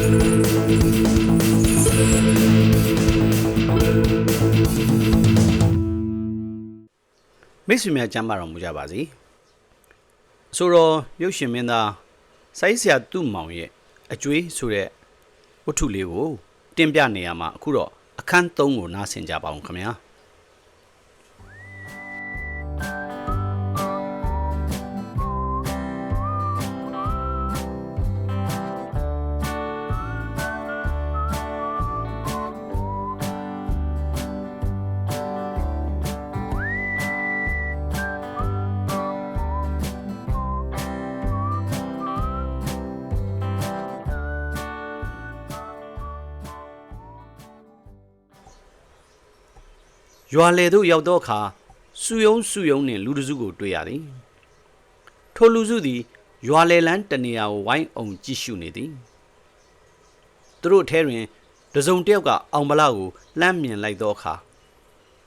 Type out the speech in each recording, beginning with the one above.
မိတ်ဆွေများကြမ်းပါတော်မူကြပါစေအဆိုတော်ရုပ်ရှင်မင်းသားစိုင်းဆရာသူ့မောင်ရဲ့အကျွေးဆိုတဲ့ဝတ္ထုလေးကိုတင်ပြနေရမှာအခုတော့အခန်း3ကိုနားဆင်ကြပါအောင်ခင်ဗျာ ရွာလေသို့ရောက်သောအခါစုယုံစုယုံနှင့်လူတစ်စုကိုတွေ့ရသည်ထိုလူစုသည်ရွာလေလန်းတနေရာကိုဝိုင်းအောင်ကြည့်ရှုနေသည်သူတို့ထဲတွင်တစုံတစ်ယောက်ကအောင်ဗလာကိုလှမ်းမြင်လိုက်သောအခါ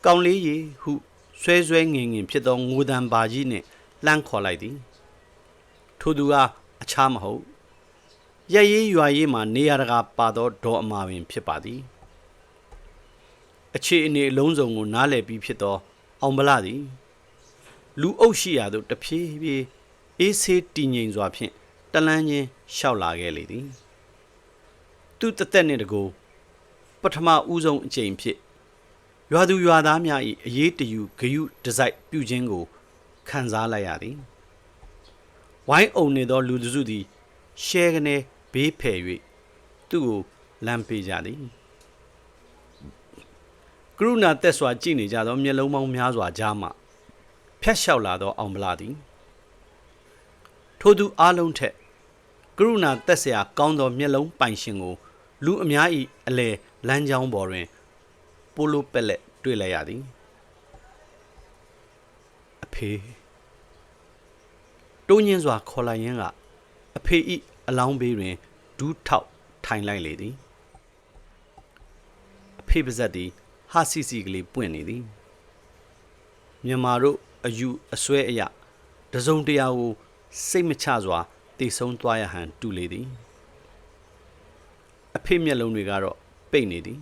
ကောင်းလေးရေဟုဆွဲဆွဲငင်ငင်ဖြစ်သောငိုတံပါကြီးနှင့်လှမ်းခေါ်လိုက်သည်ထိုသူကအခြားမဟုတ်ရက်ရေးရွာရေးမှနေရတကာပါသောဒေါ်အမာပင်ဖြစ်ပါသည် အခြေအနေအလုံးစုံကိုနားလည်ပြီးဖြစ်သောအောင်ဗလာသည်လူအုပ်ရှိရာသို့တဖြည်းဖြည်းအေးဆေးတည်ငြိမ်စွာဖြင့်တလန်းချင်းရှောက်လာခဲ့လေသည်သူတသက်နှင့်တကူပထမဦးဆုံးအချိန်ဖြစ်ရွာသူရွာသားများ၏အရေးတယူဂယုတစိုက်ပြုခြင်းကိုခံစားလိုက်ရသည်ဝိုင်းအုံနေသောလူစုသည်ရှဲကနေဘေးဖယ်၍သူ့ကိုလမ်းပေးကြသည် ကရုဏာသက်စွာကြည်နေကြသောမျက်လုံးပေါင်းများစွာကြားမှဖျက်လျှောက်လာသောအောင်ဗလာသည်ထိုသူအားလုံးထက် ကရုဏာသက်စရာကောင်းသောမျက်လုံးပိုင်ရှင်ကို လူအများ၏အလေလမ်းကြောင်းပေါ်တွင်ပိုလိုပက်လက်တွေ့လိုက်ရသည်အဖေတုံးညင်းစွာခေါ်လိုက်ရင်းကအဖေ၏အလောင်းဘေးတွင်ဒူးထောက်ထိုင်လိုက်လေသည်အဖေပါဇက်သည် ဟာစီစီကလေးပွင့်နေသည်မြန်မာတို့အယူအစွဲအရာတစုံတရာကိုစိတ်မချစွာတိတ်ဆုံးသွားရဟန်တူလေသည်အဖေမျက်လုံးတွေကတော့ပိတ်နေသည်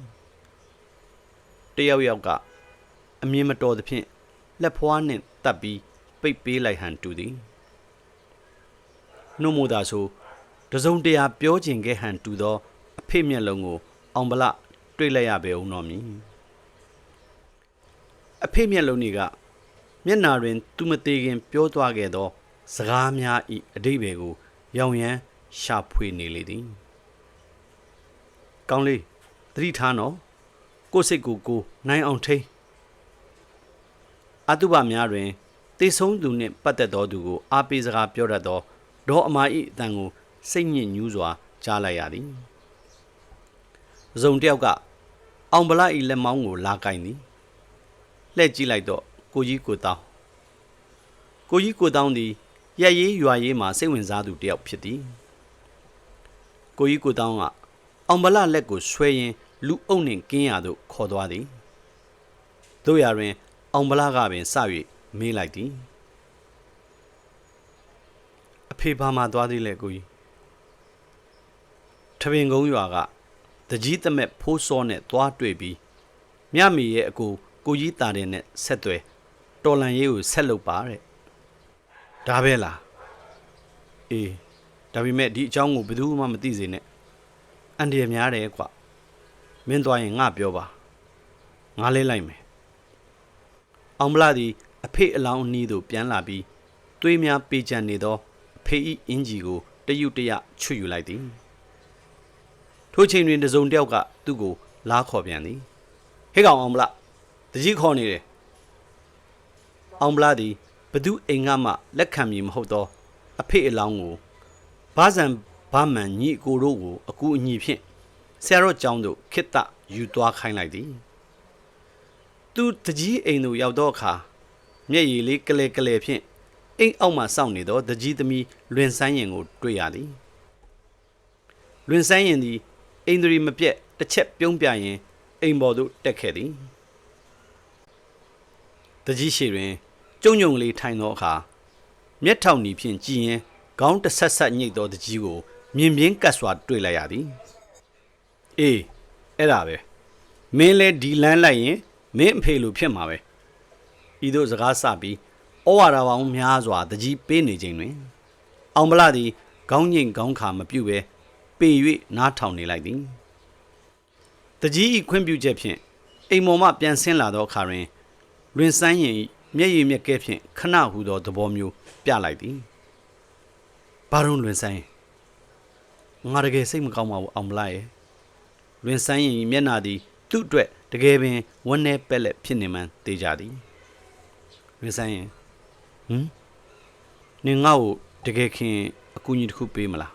တယောက်ယောက်ကအမြင်မတော်သဖြင့်လက်ဖွားနှင့်တပ်ပြီးပိတ်ပေးလိုက်ဟန်တူသည်နှုတ်မို့သာဆိုတစုံတရာပြောကျင်ခဲ့ဟန်တူသောအဖေမျက်လုံးကိုအောင်ဗလတွေ့လိုက်ရပေအောင်တော်မူ အဖေမျက်လုံးတွေကမျက်နာတွင် သူမသေးခင် ပြောသွားခဲ့သော စကားများဤအတိဘယ်ကို ရောင်ရမ်းရှာဖွေနေလေသည်ကောင်းလေးသတိထားနော်ကိုယ်စိတ်ကိုကိုယ်နိုင်အောင်ထိန်အတုပများတွင်တေဆုံးသူနှင့်ပတ်သက်သောသူကိုအားပေးစကားပြောတတ်သောဒေါ်အမာဤအတန်ကိုစိတ်ညစ်ညူးစွာကြားလိုက်ရသည်ဇုံတစ်ယောက်ကအောင်ဗလာဤလက်မောင်းကိုလာကင်သည် လှည့်ကြည့်လိုက်တော့ကိုကြီးကိုတောင်းကိုကြီးကိုတောင်းသည်ရက်ရေးရွာရေးမှာစိတ်ဝင်စားသူတစ်ယောက်ဖြစ်သည်ကိုကြီးကိုတောင်းကအောင်ဗလလက်ကိုဆွဲရင်းလူအုပ်နှင့်ကင်းရသို့ခေါ်သွားသည်တို့ရတွင် အောင်ဗလကပင်စ၍မေးလိုက်သည်အဖေဘာမှသွားသေးလဲကိုကြီးထပင်ကုန်းရွာကတကြီးတမက်ဖိုးစောနဲ့သွားတွေ့ပြီးမြမီရဲ့အကူ ကိုကြီးတာတဲ့နဲ့ဆက်သွဲတော်လန်ရေးကိုဆက်လုပ်ပါတဲ့ဒါပဲလားအေးဒါပေမဲ့ဒီအကြောင်းကိုဘယ်သူမှမသိစေနဲ့အန်ဒီရများတယ်ကွမင်းသွားရင်ငါပြောပါငါလဲလိုက်မယ်အောင်မလာသည်အဖေအလောင်းအနီးသို့ပြန်လာပြီးသွေးများပေးချန်နေသောအဖေဤအင်ဂျီကိုတယုတ်တရချွတ်ယူလိုက်သည်ထိုချိန်တွင်တစုံတစ်ယောက်ကသူ့ကိုလားခေါ်ပြန်သည်ဟေ့ကောင်အောင်မလား တကြီးခေါ်နေတယ်အောင်ဗလာသည်ဘသူအိမ်ကမှလက်ခံမည်မဟုတ်သော အဖေအလောင်းကိုဘာဇံဘာမန်ညီအကိုတို့ကိုအကူအညီဖြင့်ဆရာတော်ကျောင်းသို့ခိတ္တယူသွားခိုင်းလိုက်သည်သူတကြီးအိမ်သို့ရောက်သောအခါမျက်ရည်လေးကလဲကလဲဖြင့်အိမ်အောက်မှစောင့်နေသောတကြီးသမီးလွင်ဆိုင်ရင်ကို တွေ့ရသည်လွင်ဆိုင်ရင်သည်အိန္ဒြေမပြက်တစ်ချက်ပြုံးပြရင်အိမ်ပေါ်သို့တက်ခဲ့သည် တကြီးရှိတွင်ကျုံညုံလေးထိုင်သောအခါမျက်ထောင်နီဖြင့်ကြည်ရင်ခေါင်းတစ်ဆက်ဆက်ညိတ်သောတကြီးကိုမြင်ပြင်းကတ်စွာတွေ့လိုက်ရသည်အေးအဲ့ဒါပဲမင်းလဲဒီလန်းလိုက်ရင်မင်းအဖေလိုဖြစ်မှာပဲဤသို့စကားဆပြီးဩဝါဒပေါင်းများစွာတကြီးပေးနေခြင်းတွင် အောင်ဗလာသည်ခေါင်းငိမ်ခေါင်းခါမပြုတ်ပဲပေ၍နားထောင်နေလိုက်သည်တကြီးဤခွင့်ပြုချက်ဖြင့်အိမ်မော်မှပြန်ဆင်းလာသောအခါတွင် လွင်ဆန်းရင်မျက်ရည်မျက်ကဲဖြင့်ခဏဟူသောသဘောမျိုးပြလိုက်သည်ဘာရုံလွင်ဆန်းရင်ငါတကယ်စိတ်မကောင်းပါဘူးအောင်ဗလာရဲ့လွင်ဆန်းရင်မျက်နာသည် သူ့အတွက်တကယ်ပင်ဝန်းနေပက်လက်ဖြစ်နေမှန်းသိကြသည်လွင်ဆန်းရင်ဟမ်နင်ငါ့ကိုတကယ်ခင်အကူအညီတစ်ခုပေးမလား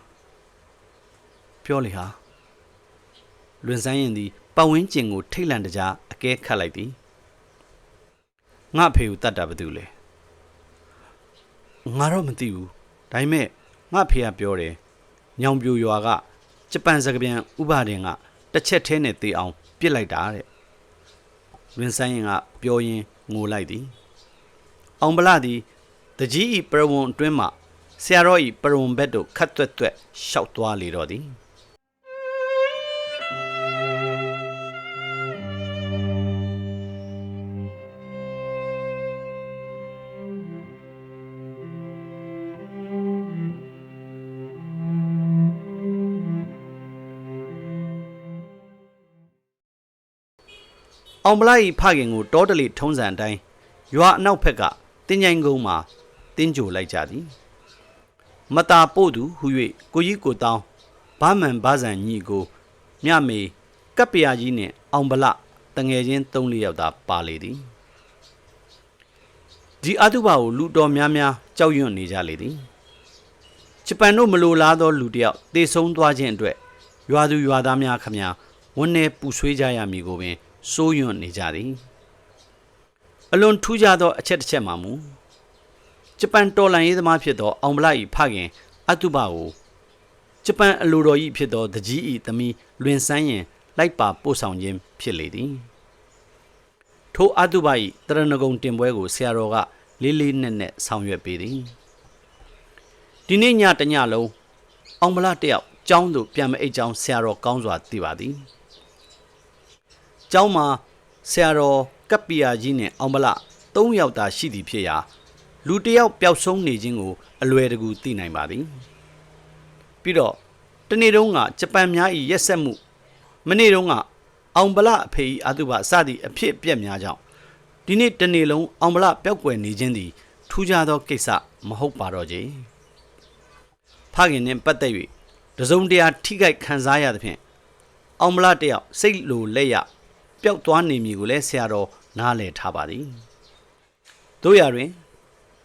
ပြောလေဟာလွန်ဆိုင်ရင်သည်ပတ်ဝန်းကျင်ကိုထိတ်လန့်တကြားအကဲခတ်လိုက်သည် ငါအဖေကိုတတ်တာဘာတူလဲငါတော့မသိဘူးဒါပေမဲ့ငါအဖေကပြောတယ်ညောင်ပြူရွာကဂျပန်စကပြန်ဥပဒေကတစ်ချက်သေးနဲ့တေးအောင်ပြစ်လိုက်တာတဲ့လွန်ဆိုင်ရင်ကပြောရင်းငိုလိုက်သည်အောင်ဗလာသည်တကြီးဤပရဝုံအတွင်းမှဆရာတော်ဤပရဝုံဘက်သို့ခတ်သွက်သွက်ရှောက်သွားလေတော့သည် အောင်ဗလာဤဖခင်ကိုတောတလီထုံးစံအတိုင်းရွာအနောက်ဘက်ကတင်းကြိုင်ကုန်းမှာတင်းကြိုလိုက်ကြသည်မတာပို့သူဟု၍ကိုကြီးကိုတောင်းဘာမှန်ဘာဇန်ညီကိုမြမေကပ်ပရာကြီးနှင့်အောင်ဗလတငယ်ချင်း၃လယောက်သာပါလေသည်ဒီအတုပါကိုလူတော်များများကြောက်ရွံ့နေကြလေသည်ဂျပန်တို့မလိုလားသောလူတစ်ယောက်တေဆုံးသွားခြင်းအတွက်ရွာသူရွာသားများခမညာဝန်းနေပူဆွေးကြရမည်ကိုပင် စိုးရွံ့နေကြသည်အလွန်ထူးခြားသောအချက်တစ်ချက်မှာမူဂျပန်တော်လန်ရေးသမားဖြစ်သောအောင်ဗလာ၏ဖခင်အတုပကိုဂျပန်အလိုတော်၏ဖြစ်သောတကြီး၏သမီးလွင်ဆန်းရင်လိုက်ပါပို့ဆောင်ခြင်းဖြစ်လေသည်ထိုအတုပ၏တရဏဂုံတင်ပွဲကိုဆရာတော်ကလေးလေးနက်နက်ဆောင်ရွက်ပေးသည်ဒီနေ့ညတညလုံးအောင်ဗလာတယောက်ကျောင်းသို့ပြန်မအိတ်ကျောင်းဆရာတော်ကောင်းစွာသိပါသည် ကျောင်းမှာဆရာတော်ကပ်ပီယာကြီးနဲ့အောင်မလ၃ယောက်သာရှိသည်ဖြစ်ရာလူတစ်ယောက်ပျောက်ဆုံးနေခြင်းကိုအလွယ်တကူသိနိုင်ပါသည်ပြီးတော့တနေ့တုန်းကဂျပန်များ၏ရက်ဆက်မှုမနေ့တုန်းကအောင်ဗလအဖေ၏အတုပစသည့်အဖြစ်အပျက်များကြောင့်ဒီနေ့တနေ့လုံးအောင်ဗလပျောက်ကွယ်နေခြင်းသည်ထူးခြားသောကိစ္စမဟုတ်ပါတော့ကြဖခင်နှင့်ပတ်သက်၍တစုံတရာထိခိုက်ခံစားရသဖြင့်အောင်ဗလတယောက်စိတ်လိုလက်ရ ပျောက်သွားနေမည်ကိုလည်းဆရာတော်နားလည်ထားပါသည်တို့ရတွင်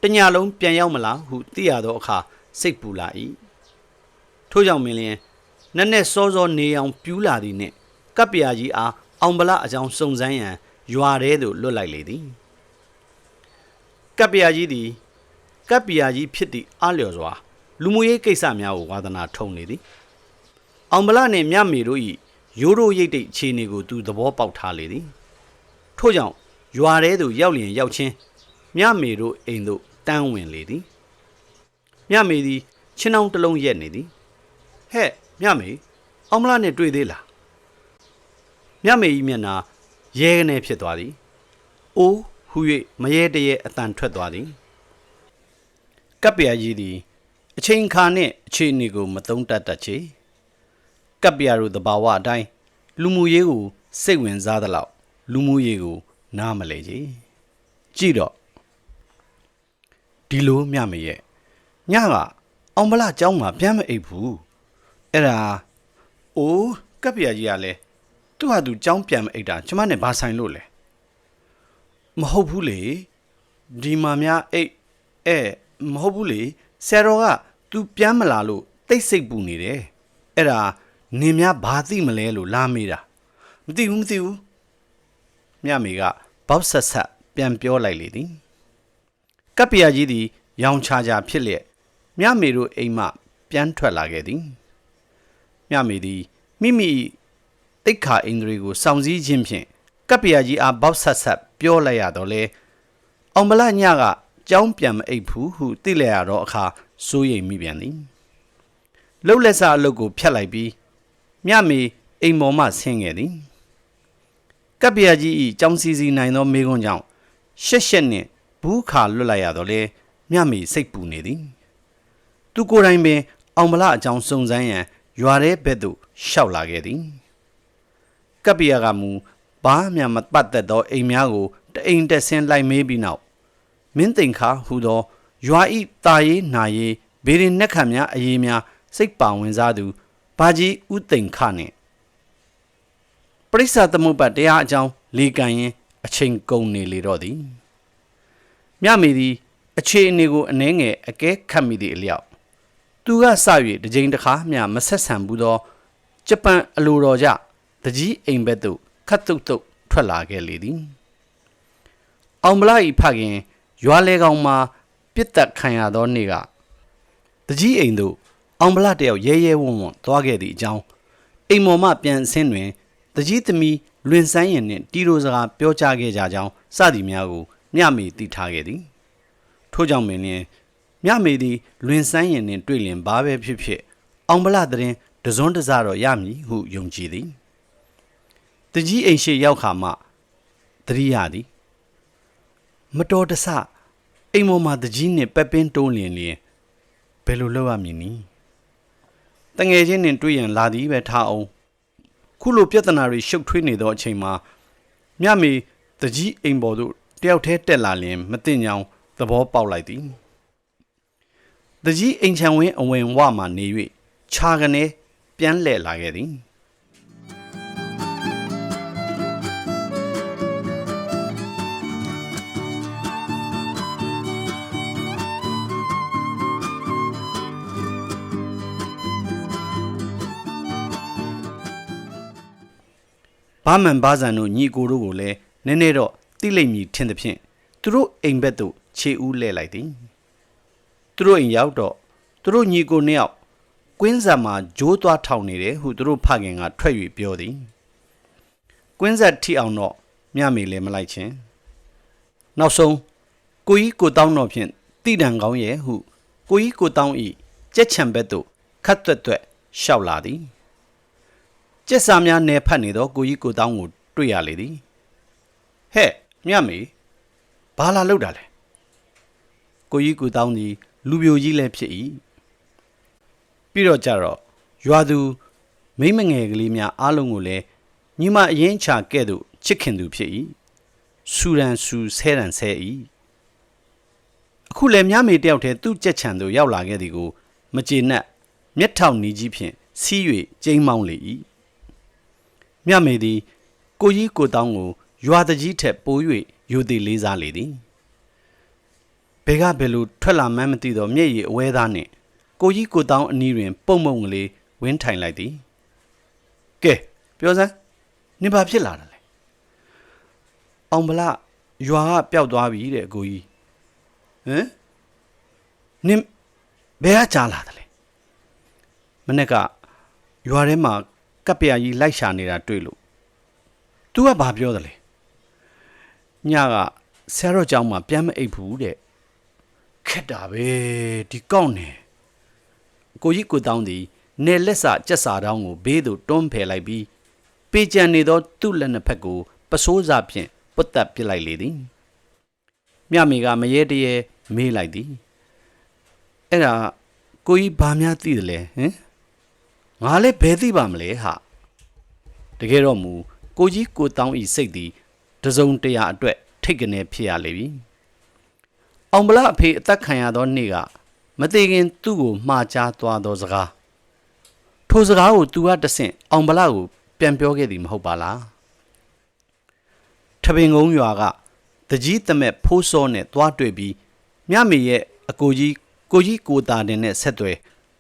တညလုံးပြန်ရောက်မလားဟုသိရသောအခါစိတ်ပူလာ၏ထို့ကြောင့်မင်းလျင်နက်နက်စောစောနေအောင်ပြူးလာသည်နှင့်ကပ်ပရာကြီးအားအောင်ဗလအကြောင်းစုံစမ်းရန်ရွာထဲသို့လွတ်လိုက်လေသည်ကပ်ပရာကြီးသည်ကပ်ပရာကြီးဖြစ်သည့်အလျော်စွာလူမှုရေးကိစ္စများကိုဝါသနာထုံနေသည်အောင်ဗလနှင့်မြမေတို့၏ ရိုးရိုးရိတ်တိတ်အခြေအနေကိုသူသဘောပေါက်ထားလေသည်ထို့ကြောင့်ရွာထဲသို့ရောက်လျင်ရောက်ချင်းမြမေတို့အိမ်သို့တန်းဝင်လေသည်မြမေသည်ချင်းအောင်တစ်လုံးရက်နေသည်ဟဲ့မြမေအောင်မလားနဲ့တွေ့သေးလားမြမေ၏မျက်နှာရဲကနေဖြစ်သွားသည်အိုးဟူ၍မရဲတရဲအတန်ထွက်သွားသည်ကပ်ပြာကြီးသည်အချိန်ခါနှင့်အခြေအနေကိုမသုံးတတ်တတ်ချေ ကပ်ပြာတို့သဘာဝအတိုင်းလူမှုရေးကိုစိတ်ဝင်စားသလောက်လူမှုရေးကို နားမလဲကြီးကြည့်တော့ဒီလိုမျှမရဲ့ညကအောင်မလားเจ้าမှာပြန်မအိပ်ဘူးအဲ့ဒါအိုးကပ်ပြာကြီးကလည်းသူ့ဟာသူเจ้าပြန်မအိပ်တာကျမနဲ့ဘာဆိုင်လို့လဲမဟုတ်ဘူးလေဒီမှာများအိပ်အဲမဟုတ်ဘူးလေဆရာတော်က तू ပြန်မလာလို့တိတ်ဆိတ်ပူနေတယ်အဲ့ဒါ နင်များဘာသိမလဲလို့လာမေးတာမသိဘူးမသိဘူးမြမေကဘောက်ဆက်ဆက်ပြန်ပြောလိုက်လေသည်ကပ်ပီယာကြီးသည် ရောင်ချာချာဖြစ်လျက်မြမေတို့အိမ်မှ ပြန်ထွက်လာခဲ့သည်မြမေသည်မိမိတိတ်ခါအင်္ဒရီကိုစောင့်စည်းခြင်းဖြင့်ကပ်ပီယာကြီးအားဘောက်ဆက်ဆက်ပြောလိုက်ရတော့လေအောင်မလညကကြောင်းပြန်မအိပ်ဘူးဟုသိလိုက်ရတော့အခါစိုးရိမ်မိပြန်သည်လှုပ်လက်စားအလုပ်ကိုဖြတ်လိုက်ပြီး မြမေအိမ်ပေါ်မှဆင်းခဲ့သည်ကပ်ပြာကြီးဤကြောင်စီစီနိုင်သောမိကွန်းကြောင့်ရှက်ရှက်နှင့်ဘူးခါလွတ်လိုက်ရတော့လေမြမေစိတ်ပူနေသည် သူကိုယ်တိုင်ပင် အောင်မလအကြောင်းစုံစမ်းရန်ရွာထဲဘက်သို့ရှောက်လာခဲ့သည်ကပ်ပြာကမူဘာမှမပတ်သက်သောအိမ်များကိုတအိမ်တက်ဆင်းလိုက်မေးပြီးနောက်မင်းသိန်ခါဟူသောရွာဤတာရေးနာရေးဘေရင်နက်ခတ်များအေးများစိတ်ပါဝင်စားသူ ဘာကြီးဥသိန်ခနှင့်ပရိစ္ဆာသမုပ္ပါတရားအကြောင်းလေကန်ရင်အချိန်ကုန်နေလေတော့သည်မြမေသည်အခြေအနေကိုအနှဲငယ်အကဲခတ်မိသည့်အလျောက်သူကစ၍တစ်ကြိမ်တစ်ခါမျှမဆက်ဆံဘူးသောဂျပန်အလိုတော်ကြတကြီးအိမ်ဘက်သို့ခတ်တုတ်တုတ်ထွက်လာခဲ့လေသည်အောင်မလာဤဖခင်ရွာလေကောင်မှာပြစ်တက်ခံရသောနေ့ကတကြီးအိမ်သို့ အောင်မလာတယောက်ရဲရဲဝံ့ဝံ့သွားခဲ့သည့်အကြောင်းအိမ်မော်မှပြန်ဆင်းတွင်တကြီးသမီးလွင်ဆန်းရင်နှင့်တီရိုစကားပြောကြားခဲ့ကြကြောင်းစသည်များကိုမြမေသိထားခဲ့သည်ထို့ကြောင့်မင်းလျင်မြမေသည်လွင်ဆန်းရင်နှင့်တွေ့လျင်ဘာပဲဖြစ်ဖြစ်အောင်မလာတဲ့ရင်တစွန်းတစတော့ရမည်ဟုယုံကြည်သည်တကြီးအိမ်ရှိရောက်ခါမှတတိယသည်မတော်တဆအိမ်မော်မှာတကြီးနှင့်ပက်ပင်းတိုးလျင်လျင်ဘယ်လိုလုပ်ရမည်နည်း တငယ်ချင်းနှင့်တွေ့ရန်လာသည်ပဲထားအောင်ခုလိုပြဿနာတွေရှုပ်ထွေးနေသောအချိန်မှာမြမေတကြီးအိမ်ပေါ်သို့တယောက်တည်းတက်လာလျင်မတင်ကြောင်သဘောပေါက်လိုက်သည်တကြီးအိမ်ချံဝင်းအဝင်ဝမှနေ၍ခြာကနေပြန်လှည့်လာခဲ့သည် ဘာမှန်ဘာဇန်တို့ညီကိုတို့ကိုလည်းနည်းနည်းတော့တိလိမ့်မည်ထင်သဖြင့်သူတို့အိမ်ဘက်သို့ခြေဦးလှည့်လိုက်သည်သူတို့အိမ်ရောက်တော့သူတို့ညီကိုနှစ်ယောက်ကွင်းဆက်မှာဂျိုးသွားထောင်နေတယ်ဟုသူတို့ဖခင်ကထွက်၍ပြောသည်ကွင်းဆက်ထိအောင်တော့မြမေလည်းမလိုက်ချင်းနောက်ဆုံးကိုကြီးကိုတောင်းတော်ဖြင့်တိတံကောင်းရဲ့ဟုကိုကြီးကိုတောင်းဤကြက်ချံဘက်သို့ခတ်သွက်သွက်ရှောက်လာသည် ကျက်စာများနယ်ဖတ်နေသောကိုကြီးကိုတောင်းကိုတွေ့ရလေသည်ဟဲ့မြတ်မေဘာလာလောက်တာလဲကိုကြီးကိုတောင်းသည်လူပြိုကြီးလည်းဖြစ်၏ပြီးတော့ကြတော့ရွာသူမိမ့်မငယ်ကလေးများအားလုံးကိုလည်းညီမအရင်ချကဲ့သို့ချစ်ခင်သူဖြစ်၏ဆူရန်ဆူဆဲရန်ဆဲ၏အခုလည်းမြမေတယောက်တည်းသူ့ကြက်ချံသို့ရောက်လာခဲ့သည်ကို မကျေနပ်မျက်ထောင်နီးကြီးဖြင့်စီး၍ကျိမ်းမောင်းလေ၏ မြမေသည် ကိုကြီးကိုတောင်းကိုရွာတကြီးထက်ပိုး၍ယူသည်လေးစားလေသည်ဘဲကဘယ်လိုထွက်လာမှန်းမသိသောမျက်ရည်အဝဲသားနှင့်ကိုကြီးကိုတောင်းအနီးတွင် ပုံမုံကလေးဝင်းထိုင်လိုက်သည်ကဲပြောစမ်းနင်ဘာဖြစ်လာတာလဲအောင်ဗလာရွာကပျောက်သွားပြီတဲ့ကိုကြီးဟမ်နင်ဘယ်ကကြားလာတယ်လဲမနေ့ကရွာထဲမှာ ကပ်ပြာကြီးလိုက်ရှာနေတာတွေ့လို့ तू ကဘာပြောတယ်လဲညကဆရာတော်ကျောင်းမှာပြန်မအိပ်ဘူးတဲ့ခက်တာပဲဒီကောက်နေကိုကြီးကိုတောင်းသည်နေလက်စကြက်စာတောင်းကိုဘေးသို့တွန်းဖယ်လိုက်ပြီးပေကြံနေသောသူ့လက်နှစ်ဖက်ကိုပစိုးစာဖြင့်ပုတ်တက်ပစ်လိုက်လေသည်မြမေကမရေတရေမေးလိုက်သည်အဲ့ဒါကိုကြီးဘာများသိတယ်လဲဟင် ငါလည်းဘယ်သိပါမလဲဟာတကယ်တော့မူကိုကြီးကိုတောင်းဤစိတ်သည်တစုံတရာအတွက်ထိတ်ကနေဖြစ်ရလေပြီအောင်ဗလာအဖေအသက်ခံရသောနေ့ကမသေးခင်သူ့ကိုမှားချသွားသောစကားထိုစကားကိုသူကတဆင့်အောင်ဗလာကိုပြန်ပြောခဲ့သည်မဟုတ်ပါလားထပင်ကုန်းရွာကတကြီးတမက်ဖိုးစောနဲ့တွားတွေ့ပြီးမြမေရဲ့အကိုကြီးကိုကြီးကိုတာတင်နဲ့ဆက်သွဲ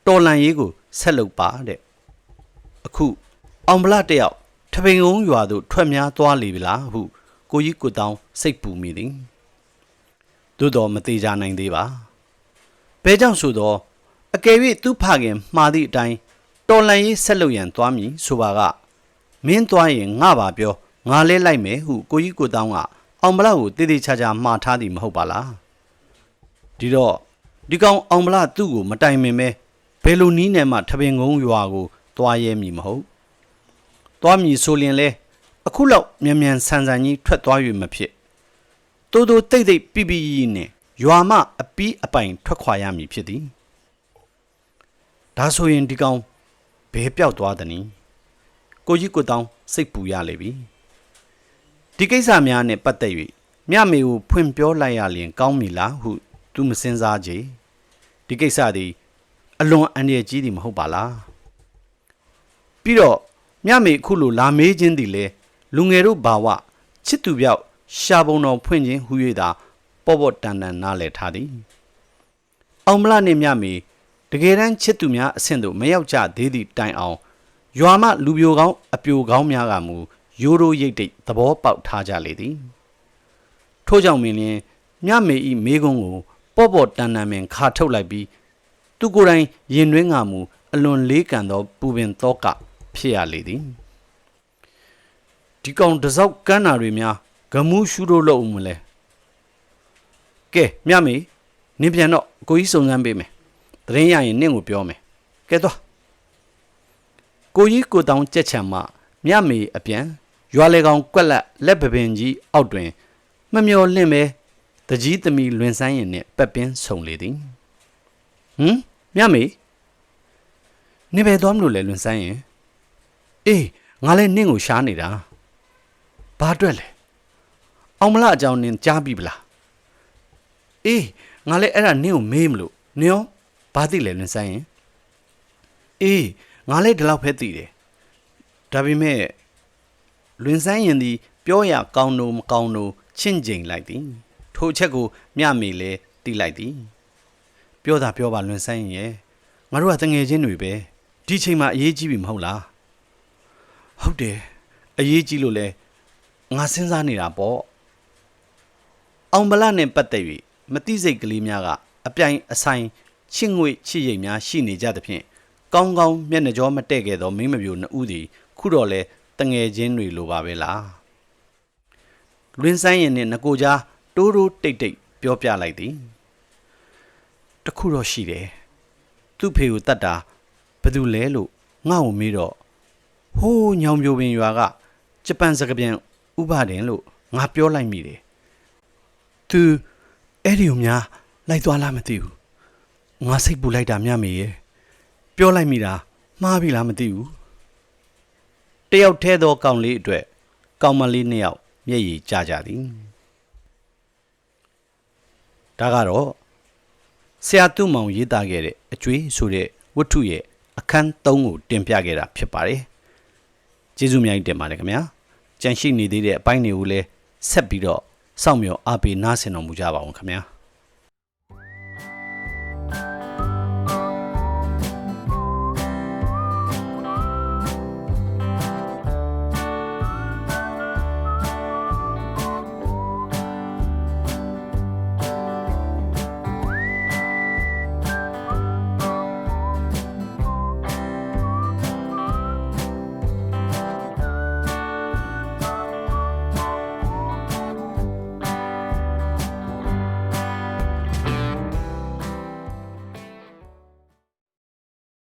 တော်လန်ရေးကိုဆက်လုပ်ပါတဲ့ အခုအောင်ဗလာတယောက်ထပင်ကုန်းရွာသို့ထွက်များသွားလေပြီလားဟုကိုကြီးကိုတောင်းစိတ်ပူမိသည်သို့တော်မသေးကြနိုင်သေးပါဘဲကြောင့်ဆိုတော့အကယ်၍သူ့ဖခင်မှားသည့်အတိုင်းတော်လန်ရေးဆက်လုပ်ရန်သွားမည်ဆိုပါကမင်းသွားရင်ငါပါပြောငါလဲလိုက်မယ်ဟုကိုကြီးကိုတောင်းကအောင်မလောက်ကိုတေးသေးချာချာမှားထားသည်မဟုတ်ပါလားဒီတော့ဒီကောင်အောင်မလသူ့ကိုမတိုင်မင်ပဲဘယ်လိုနီးနဲ့မှထပင်ကုန်းရွာကို သွားရဲမည်မဟုတ်သွားမည်ဆိုလျင်လဲအခုလောက်မြန်မြန်ဆန်ဆန်ကြီးထွက်သွား၍မဖြစ်တိုးတိုးတိတ်တိတ်ပြပြကြီးနဲ့ရွာမအပီးအပိုင်ထွက်ခွာရမည်ဖြစ်သည်ဒါဆိုရင်ဒီကောင်ဘဲပြောက်သွားသနည်းကိုကြီးကိုတောင်းစိတ်ပူရလေပြီဒီကိစ္စများနဲ့ပတ်သက်၍မြမေကိုဖွင့်ပြောလိုက်ရလျင် ကောင်းမည်လားဟုသူမစင်စားကြဒီကိစ္စသည်အလွန်အန္တရာယ်ကြီးသည်မဟုတ်ပါလား ပြီးတော့မြမေအခုလိုလာမေးခြင်းသည်လေလူငယ်တို့ဘာဝချစ်သူပြောက်ရှာပုံတော်ဖွင့်ခြင်းဟူ၍သာပေါ့ပေါ့တန်တန်နားလည်ထားသည်အောင်မလနှင့်မြမေတကယ်တမ်းချစ်သူများအဆင့်သို့မရောက်ကြသေးသည့်တိုင်အောင်ရွာမလူပြိုကောင်းအပြိုကောင်းများကမူရိုးရိုးရိတ်တိတ်သဘောပေါက်ထားကြလေသည်ထို့ကြောင့်မင်းလျင်မြမေဤမေကွန်းကိုပေါ့ပေါ့တန်တန်ပင်ခါထုတ်လိုက်ပြီးသူကိုယ်တိုင်ရင်တွင်းငါမူအလွန်လေးကန်သောပူပင်သောက ဖြစ်ရလေသည်ဒီကောင်တစောက်ကန်းနာတွေများဂမူးရှူလို့လို့မလဲကဲမြမေနင်ပြန်တော့ကိုကြီးစုံစမ်းပေးမယ်တရင်ရရင်နင့်ကိုပြောမယ်ကဲတော့ကိုကြီးကိုတောင်ကြက်ချံမှမြမေအပြန်ရွာလေကောင်ကွက်လက်လက်ပပင်ကြီးအောက်တွင်မမျော်လင့်ပဲတကြီးသမီးလွင်ဆိုင်ရင်နဲ့ပက်ပင်းဆုံလေသည်ဟမ်မြမေနေပဲသွားမလို့လဲလွင်ဆိုင်ရင် အေးငါလည်းနင့်ကိုရှားနေတာဘာအတွက်လဲအောင်မလားအကြောင်းနင်ကြားပြီဗလားအေးငါလည်းအဲ့ဒါနင့်ကိုမေးမလို့နင်ရောဘာသိလဲလွင်ဆိုင်ရင်အေးငါလည်းဒီလောက်ပဲသိတယ်ဒါပေမဲ့လွင်ဆိုင်ရင်ဒီပြောရကောင်းလို့မကောင်းလို့ချင့်ကြိမ်လိုက်သည်ထိုအချက်ကိုမျှမေလဲတိလိုက်သည်ပြောတာပြောပါလွင်ဆိုင်ရင်ရဲ့ငါတို့ကတငယ်ချင်းတွေပဲဒီချိန်မှာအရေးကြီးပြီမဟုတ်လား ဟုတ်တယ်အရေးကြီးလို့လဲငါစဉ်းစားနေတာပေါ့အောင်ဗလာနဲ့ပတ်သက်၍မတိစိတ်ကလေးများကအပြိုင်အဆိုင်ချစ်ငွေချစ်ရိပ်များရှိနေကြသဖြင့်ကောင်းကောင်းမျက်နှာကြောမတည့်ခဲ့သောမိန်းမပြိုနှစ်ဦးသည်ခုတော့လဲတငယ်ချင်းတွေလိုပါပဲလားလွင်းဆိုင်ရင်နဲ့ငကိုကြားတိုးတိုးတိတ်တိတ်ပြောပြလိုက်သည်တခုတော့ရှိတယ်သူ့ဖေကိုတတ်တာဘယ်သူလဲလို့ငါ့ကိုမေးတော့ ဟိုးညောင်ပြိုပင်ရွာကဂျပန်စကားပြန်ဥပဒေလို့ငါပြောလိုက်မိတယ်သူအဲ့ဒီကိုများလိုက်သွားလားမသိဘူးငါစိတ်ပူလိုက်တာမြမေရဲ့ပြောလိုက်မိတာမှားပြီလားမသိဘူးတယောက်ထဲသောကောင်လေးအတွက်ကောင်မလေးနှစ်ယောက်မျက်ရည်ကျကြသည်ဒါကတော့ဆရာသူမောင်ရေးသားခဲ့တဲ့အကျွေးဆိုတဲ့ဝတ္ထုရဲ့အခန်း3ကိုတင်ပြခဲ့တာဖြစ်ပါတယ် ကျေးဇူးများတင်ပါတယ်ခင်ဗျာကြန့်ရှိနေသေးတဲ့အပိုင်းတွေကိုလည်းဆက်ပြီးတော့စောင့်မျှော်အားပေးနားဆင်တော်မူကြပါအောင်ခင်ဗျာ